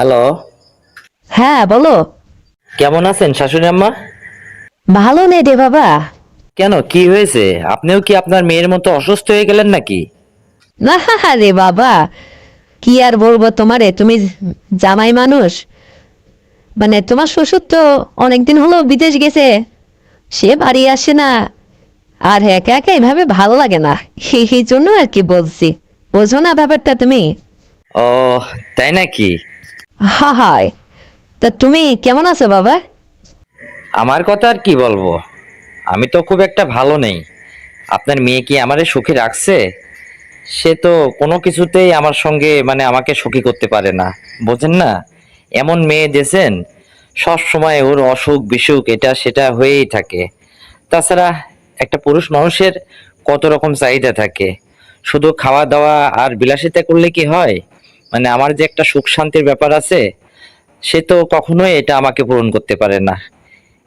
Hello. হ্যাঁ বলো। কেমন আছেন শাশুড়ি আম্মা? ভালো নেই রে বাবা। কেন কি হয়েছে? আপনিও কি আপনার মেয়ের মতো অসুস্থ হয়ে গেলেন নাকি? না রে বাবা। কি আর বলব তোমারে তুমি জামাই মানুষ। মানে তোমার শ্বশুর তো অনেকদিন হলো বিদেশ গেছে। সে বাড়ি আসে না। আর একা একা এভাবে ভালো লাগে না। এই জন্য আর কি বলছি। বোঝো না ব্যাপারটা তুমি। ও তাই নাকি? হা হায়। তা তুমি কেমন আছো বাবা? আমার কথা আর কি বলব? আমি তো খুব একটা ভালো নেই। আপনার মেয়ে কি আমারে সুখী রাখছে? সে তো কোনো কিছুতেই আমার সঙ্গে মানে আমাকে সুখী করতে পারে না। বোঝেন না? এমন মেয়ে দিয়েছেন সব সময় ওর অসুখ, বিসুখ, এটা সেটা হয়েই থাকে। তাছাড়া একটা পুরুষ মানুষের কত রকম চাহিদা থাকে। শুধু খাওয়া দাওয়া আর বিলাসিতা করলে কি হয়? মানে আমার যে একটা সুখ শান্তির ব্যাপার আছে, সে তো কখনোই এটা আমাকে পূরণ করতে পারে না।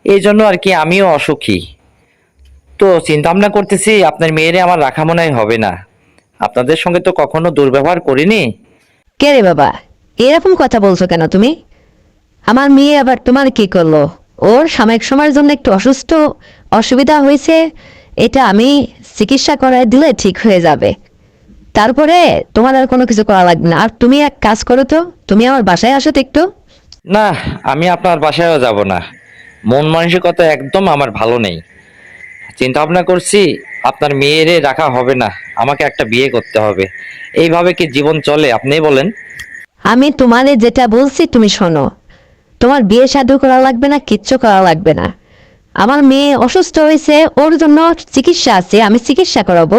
এই জন্য আর কি আমিও অসুখী। তো চিন্তা ভাবনা করতেছি, আপনার মেয়েরে আমার রাখা মনে হবে না। আপনাদের সঙ্গে তো কখনো দুর্ব্যবহার করিনি। কে রে বাবা? এরকম কথা বলছো কেন তুমি? আমার মেয়ে আবার তোমার কি করল? ওর সাময়িক সময়ের জন্য একটু অসুস্থ, অসুবিধা হয়েছে, এটা আমি চিকিৎসা করায় দিলে ঠিক হয়ে যাবে। তারপরে তোমার আর কোনো কিছু করা লাগবে না। আর তুমি এক কাজ করো তো তুমি আমার বাসায় আসো তো একটু। না আমি আপনার বাসায়ও যাব না। মন মানসিকতা একদম আমার ভালো নেই। চিন্তা ভাবনা করছি আপনার মেয়েরে রাখা হবে না আমাকে একটা বিয়ে করতে হবে। এইভাবে কি জীবন চলে আপনি বলেন। আমি তোমারে যেটা বলছি তুমি শোনো। তোমার বিয়ে সাধু করা লাগবে না কিচ্ছু করা লাগবে না। আমার মেয়ে অসুস্থ হয়েছে ওর জন্য চিকিৎসা আছে আমি চিকিৎসা করাবো।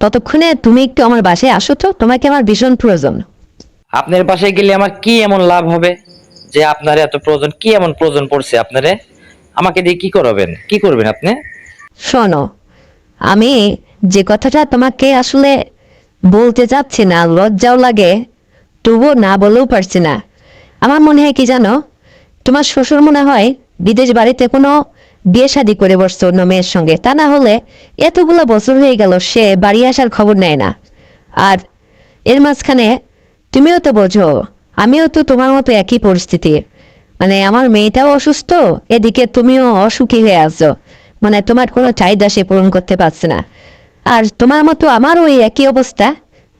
ততক্ষণে তুমি একটু আমার বাসায় আসো তো তোমাকে আমার ভীষণ প্রয়োজন। আপনার বাসায় গেলে আমার কি এমন লাভ হবে? যে আপনার এত প্রয়োজন কি এমন প্রয়োজন পড়ছে আপনারে? আমাকে দিয়ে কি করাবেন? কি করবেন আপনি? শোনো আমি যে কথাটা তোমাকে আসলে বলতে চাচ্ছি না লজ্জাও লাগে তবুও না বলেও পারছি না। আমার মনে হয় কি জানো তোমার শ্বশুর মনে হয় বিদেশ বাড়িতে কোনো বিয়ে শাদি করে বসছে অন্য মেয়ের সঙ্গে। তা না হলে এতগুলো বছর হয়ে গেল, সে বাড়ি আসার খবর নেয় না। আর এর মাঝখানে তুমিও তো বোঝো, আমিও তো তোমার মতো একই পরিস্থিতি। মানে আমার মেয়েটাও অসুস্থ, এদিকে তুমিও অসুখী হয়ে আসছো মানে তোমার কোনো চাহিদা সে পূরণ করতে পারছে না। আর তোমার মতো আমারও ওই একই অবস্থা।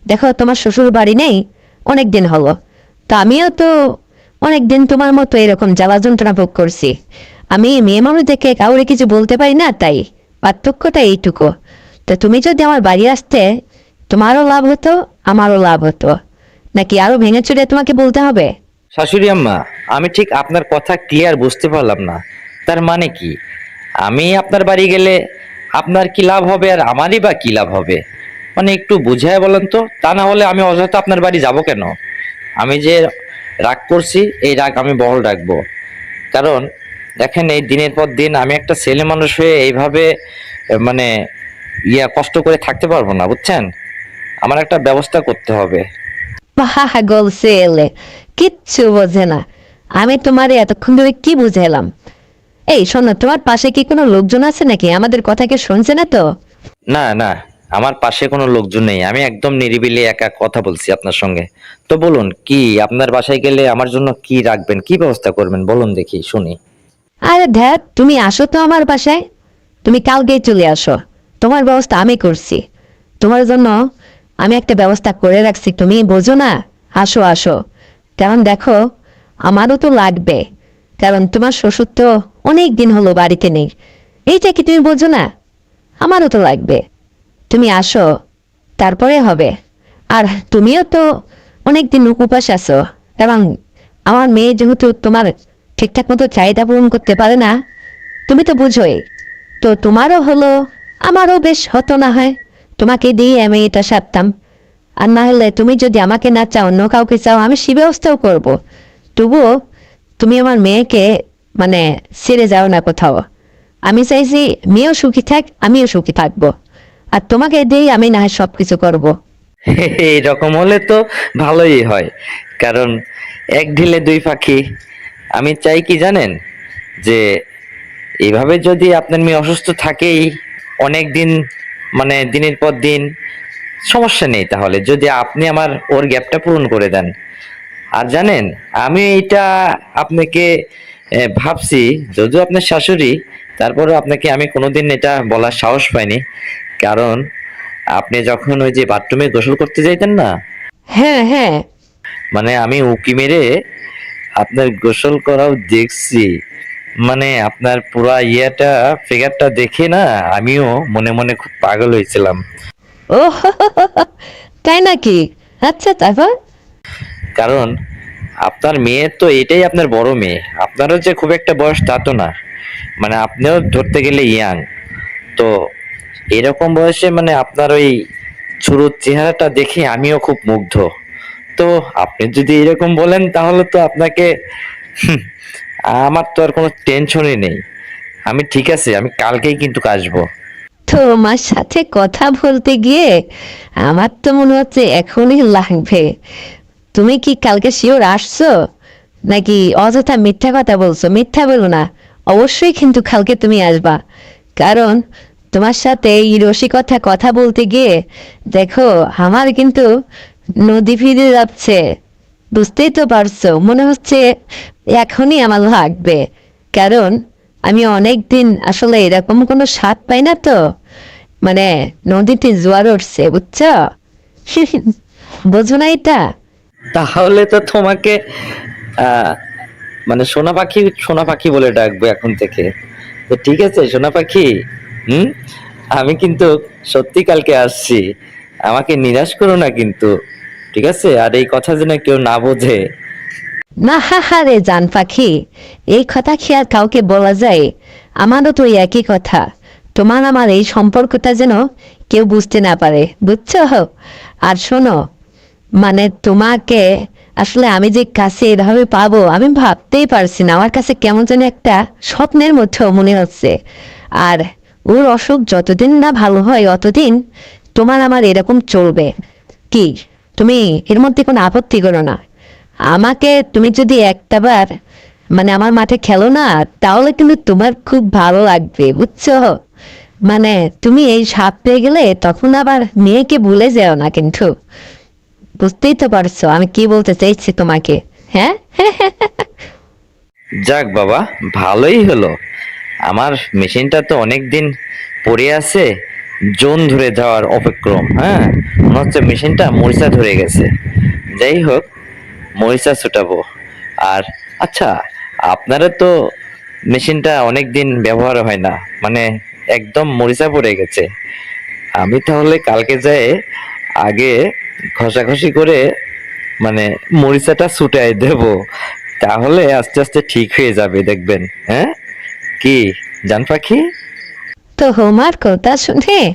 দেখো, তোমার শ্বশুর বাড়ি নেই, অনেক দিন হলো। তো আমিও তো অনেক দিন তোমার মতো এরকম জ্বালা যন্ত্রণা ভোগ করছি। আমি মেয়ে মানুষ দেখে কাউরে কিছু বলতে পারি না, তাই পার্থক্যটা এইটুকু। তো তুমি যদি আমার বাড়ি আসতে, তোমারও লাভ হতো, আমারও লাভ হতো। নাকি আরও ভেঙে চুরে তোমাকে বলতে হবে? শাশুড়ি আম্মা, আমি ঠিক আপনার কথা ক্লিয়ার বুঝতে পারলাম না। তার মানে কি? আমি আপনার বাড়ি গেলে আপনার কি লাভ হবে আর আমারই বা কি লাভ হবে? মানে একটু বুঝায় বলেন তো, তা না হলে আমি অযথা আপনার বাড়ি যাব কেন? আমি যে রাগ করছি, এই রাগ আমি বহল রাখব। কারণ দেখেন এই দিনের পর দিন আমি একটা ছেলে মানুষ হয়ে এইভাবে মানে ইয়া কষ্ট করে থাকতে পারব না বুঝছেন? আমার একটা ব্যবস্থা করতে হবে। পাগল ছেলে কিচ্ছু বোঝে না। আমি তোমার এতক্ষণ ধরে কি বুঝাইলাম? এই শোনো তোমার পাশে কি কোনো লোকজন আছে নাকি? আমাদের কথা কি শুনছে না তো? না না আমার পাশে কোনো লোকজন নেই। আমি একদম নিরিবিলি একা কথা বলছি আপনার সঙ্গে। তো বলুন কি আপনার বাসায় গেলে আমার জন্য কি রাখবেন? কি ব্যবস্থা করবেন? বলুন দেখি শুনি। আরে ধ্যাত, তুমি আসো তো আমার বাসায়। তুমি কালকেই চলে আসো। তোমার ব্যবস্থা আমি করছি। তোমার জন্য আমি একটা ব্যবস্থা করে রাখছি। তুমি বোঝো না? আসো আসো। কারণ দেখো, আমারও তো লাগবে। কারণ তোমার শ্বশুর তো অনেক দিন হলো বাড়িতে নেই। এইটা কি তুমি বোঝো না? আমারও তো লাগবে। তুমি আসো, তারপরে হবে। আর তুমিও তো অনেক দিন উপবাস আছো। এবং আমার মেয়ে যেহেতু তোমার ঠিকঠাক মতো চাহিদা পূরণ করতে পারে না। তুমি তো বুঝোই। তো তোমারও হলো, আমারও বেশ হতো না হয়। তোমাকে দিয়ে আমি এটা সারতাম। আর না হলে তুমি যদি আমাকে না চাও, অন্য কাউকে চাও, আমি সে ব্যবস্থাও করব। তবুও তুমি আমার মেয়েকে মানে ছেড়ে যাও না কোথাও। আমি চাইছি মেয়েও সুখী থাক, আমিও সুখী থাকব। আর তোমাকে দিয়েই আমি না হয় সব কিছু করব। এইরকম হলে তো ভালোই হয়। কারণ এক ঢিলে দুই পাখি আমি চাই কি জানেন? যে এইভাবে যদি আপনার মেয়ে অসুস্থ থাকেই অনেক দিন মানে দিনের পর দিন সমস্যা নেই তাহলে। যদি আপনি আমার ওর গ্যাপটা পূরণ করে দেন। আর জানেন আমি এটা আপনাকে ভাবছি যদিও আপনার শাশুড়ি তারপরে আপনাকে আমি কোনোদিন এটা বলার সাহস পাইনি। কারণ আপনি যখন ওই যে বাথরুমে গোসল করতে যাইতেন না? হ্যাঁ হ্যাঁ। মানে আমি উকি মেরে আপনার গোসল করাও দেখছি। মানে আপনার পুরা ইয়েটা ফিগারটা দেখে না আমিও মনে মনে খুব পাগল হয়েছিলাম। ও তাই নাকি? আচ্ছা তারপর? কারণ আপনার মেয়ে তো এটাই আপনার বড় মেয়ে। আপনারও যে খুব একটা বয়স তা তো না। মানে আপনিও ধরতে গেলে ইয়াং। তো এরকম বয়সে মানে আপনার ওই ছোট চেহারাটা দেখে আমিও খুব মুগ্ধ। তো আপনি যদি এরকম বলেন, তাহলে তো আপনাকে আমার তো আর কোনো টেনশনই নেই। আমি ঠিক আছে, আমি কালকেই কিন্তু আসব। তোমার সাথে কথা বলতে গিয়ে আমার তো মনে হচ্ছে এখনই লাগবে। তুমি কি কালকে শিওর আসছো? নাকি অযথা মিথ্যা কথা বলছো? মিথ্যা বলো না, অবশ্যই কিন্তু কালকে তুমি আসবা। কারণ তোমার সাথে এই রসিকতা কথা বলতে গিয়ে, দেখো, আমার কিন্তু নদী ফিরে যাচ্ছে। বুঝতেই তো পারছ, মনে হচ্ছে এখনই আমার লাগবে। কারণ আমি অনেক দিন আসলে এরকম কোনো স্বাদ পাই না তো। মানে নদীতে জোয়ার উঠছে, বুঝছ? বোঝো না এটা। তাহলে তো তোমাকে মানে সোনা পাখি সোনা পাখি বলে ডাকবো এখন থেকে। তো ঠিক আছে, সোনা পাখি, হুম? আমি কিন্তু সত্যি কালকে আসছি। আমাকে নিরাশ করো না কিন্তু। ঠিক আছে? আর এই কথা যেন কেউ না বোঝে। না, হা হা রে জান পাখি। এই কথা কি আর কাউকে বলা যায়? আমারও তো একই কথা। তোমার আমার এই সম্পর্কটা যেন কেউ বুঝতে না পারে, বুঝছ? আর শোনো মানে তোমাকে আসলে আমি যে কাছে এভাবে পাবো, আমি ভাবতেই পারছি না। আমার কাছে কেমন যেন একটা স্বপ্নের মধ্যেও মনে হচ্ছে। আর ওর অসুখ যতদিন না ভালো হয়, অতদিন তোমার আমার এরকম চলবে। কি? তুমি এর মধ্যে কোনো আপত্তি করো না। আমাকে তুমি যদি একটাবার মানে আমার মাঠে খেলো না, তাহলে কিন্তু তোমার খুব ভালো লাগবে, বুঝছ? মানে তুমি এই সাপ পেয়ে গেলে তখন আবার মেয়েকে ভুলে যেও না কিন্তু। বুঝতেই তো পারছ, আমি কি বলতে চাইছি তোমাকে হ্যাঁ? যাক বাবা, ভালোই হলো। আমার মেশিনটা তো অনেক দিন পড়ে আছে জোন ধরে যাওয়ার অপক্রম হ্যাঁ? মনে হচ্ছে মেশিনটা মরিচা ধরে গেছে। যাই হোক, মরিচা ছুটাবো। আর আচ্ছা আপনারা তো মেশিনটা অনেক দিন ব্যবহার হয় না মানে একদম মরিচা পড়ে গেছে। আমি তাহলে কালকে যাই আগে ঘষাঘষি করে মানে মরিচাটা ছুটাই দেব। তাহলে আস্তে আস্তে ঠিক হয়ে যাবে, দেখবেন হ্যাঁ? কি জান পাখি তো হোমার কথা শুনে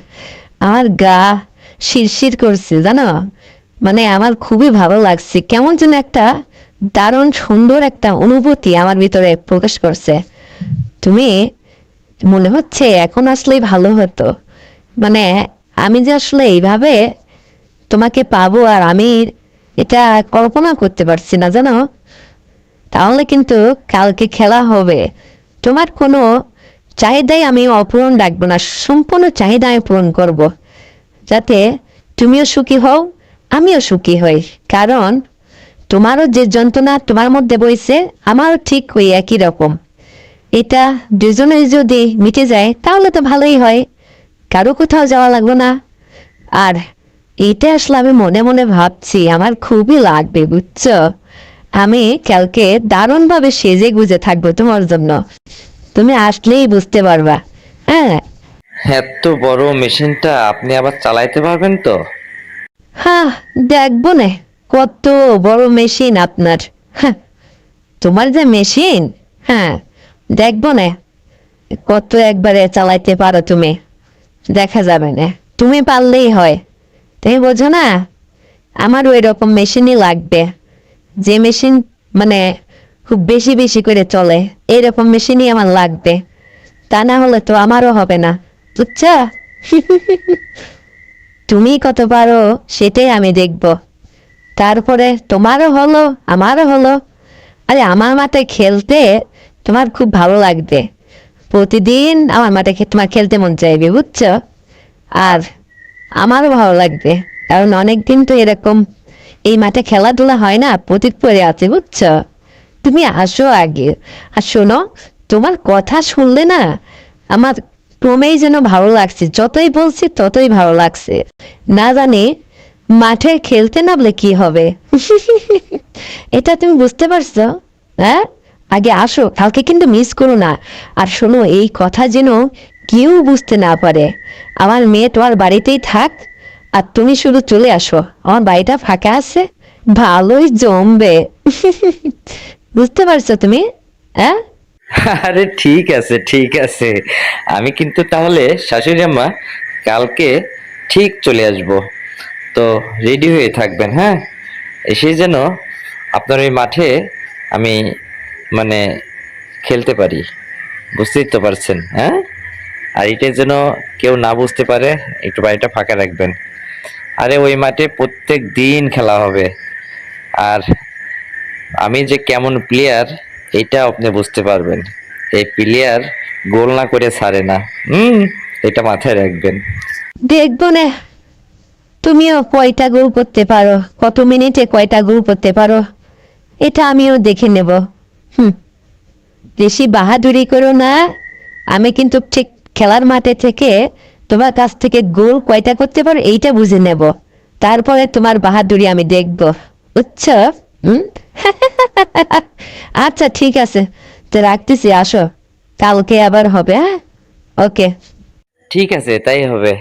আমার গা শিরশির করছে, জানো? মানে আমার খুবই ভালো লাগছে। কেমন যেন একটা দারুণ সুন্দর একটা অনুভূতি আমার ভিতরে প্রকাশ করছে। তুমি, মনে হচ্ছে এখন আসলেই ভালো হতো। মানে আমি যে আসলে এইভাবে তোমাকে পাবো আর আমি এটা কল্পনা করতে পারছি না, জানো? তাহলে কিন্তু কালকে খেলা হবে। তোমার কোনো চাহিদাই আমি অপূরণ রাখব না, সম্পূর্ণ চাহিদা আমি পূরণ করব। যাতে তুমিও সুখী হও, আমিও সুখী হই। কারণ তোমারও যে যন্ত্রণা তোমার মধ্যে বইছে, আমারও ঠিক ওই একই রকম। এটা দুজনের যদি মিটে যায়, তাহলে তো ভালোই হয়। কারও কোথাও যাওয়া লাগল না। আর এটা আসলে আমি মনে মনে ভাবছি, আমার খুবই লাগবে, বুঝছ? আমি কালকে দারুণভাবে সেজে গুজে থাকব তোমার জন্য। তুমি আসলেই বুঝতে পারবা। হ্যাঁ। এত বড় মেশিনটা আপনি আবার চালাইতে পারবেন তো? হ্যাঁ দেখব না কত বড় মেশিন আপনার। হ্যাঁ তোমার যে মেশিন? হ্যাঁ দেখব না কত একবারে চালাইতে পারো তুমি। দেখা যাবে না তুমি পারলেই হয়। তুমি বোঝো না? আমারও এরকম মেশিনই লাগবে। যে মেশিন মানে খুব বেশি বেশি করে চলে। এরকম মেশিনই আমার লাগবে। তা না হলে তো আমারও হবে না। বুঝছ? তুমি কত পারো সেটাই আমি দেখব। তারপরে তোমারও হলো, আমারও হলো। আরে আমার মাঠে খেলতে তোমার খুব ভালো লাগবে। প্রতিদিন আমার মাঠে তোমার খেলতে মন চাইবে, বুঝছ? আর আমারও ভালো লাগবে। কারণ অনেক দিন তো এরকম এই মাঠে খেলাধুলা হয় না প্রতীক পরে আছে, বুঝছ? তুমি আসো আগে। আর শোনো, তোমার কথা শুনলে না আমার ক্রমেই যেন ভালো লাগছে। যতই বলছি ততই ভালো লাগছে। না জানি মাঠে খেলতে নামলে কি হবে। এটা তুমি বুঝতে পারছ? হ্যাঁ? আগে আসো, কালকে কিন্তু মিস করো না। আর শোনো, এই কথা যেন কেউ বুঝতে না পারে। আমার মেয়ে তোমার বাড়িতেই থাক, আর তুমি শুধু চলে আসো। আমার বাড়িটা ফাঁকা আছে, ভালোই জমবে। বুঝতে পারছ তুমি? হ্যাঁ? আরে ঠিক আছে ঠিক আছে। আমি কিন্তু তাহলে শাশুড়ি আম্মা কালকে ঠিক চলে আসব। তো রেডি হয়ে থাকবেন হ্যাঁ? এসে যেন আপনার ওই মাঠে আমি মানে খেলতে পারি। বুঝতেই তো পারছেন হ্যাঁ? আর এটা যেন কেউ না বুঝতে পারে, একটু বাড়িটা ফাঁকা রাখবেন। আরে ওই মাঠে প্রত্যেক দিন খেলা হবে। আর আমি যে কেমন প্লেয়ার এটা আপনি বুঝতে পারবেন। এই প্লেয়ার গোল না করে ছাড়ে না। হুম, এটা মাথায় রাখবেন। দেখব না। তুমিও কয়টা গোল করতে পারো? কত মিনিটে কয়টা গোল করতে পারো? এটা আমিও দেখে নেব। হুম। বেশি বাহাদুরি করো না। আমি কিন্তু ঠিক খেলার মাঠে থেকে তোমার কাছ থেকে গোল কয়টা করতে পারো এইটা বুঝে নেব। তারপরে তোমার বাহাদুরি আমি দেখব। বুঝছ? হুম? আচ্ছা ঠিক আছে। তো রাখতেছি, আসো। কালকে আবার হবে হ্যাঁ? ওকে। ঠিক আছে, তাই হবে।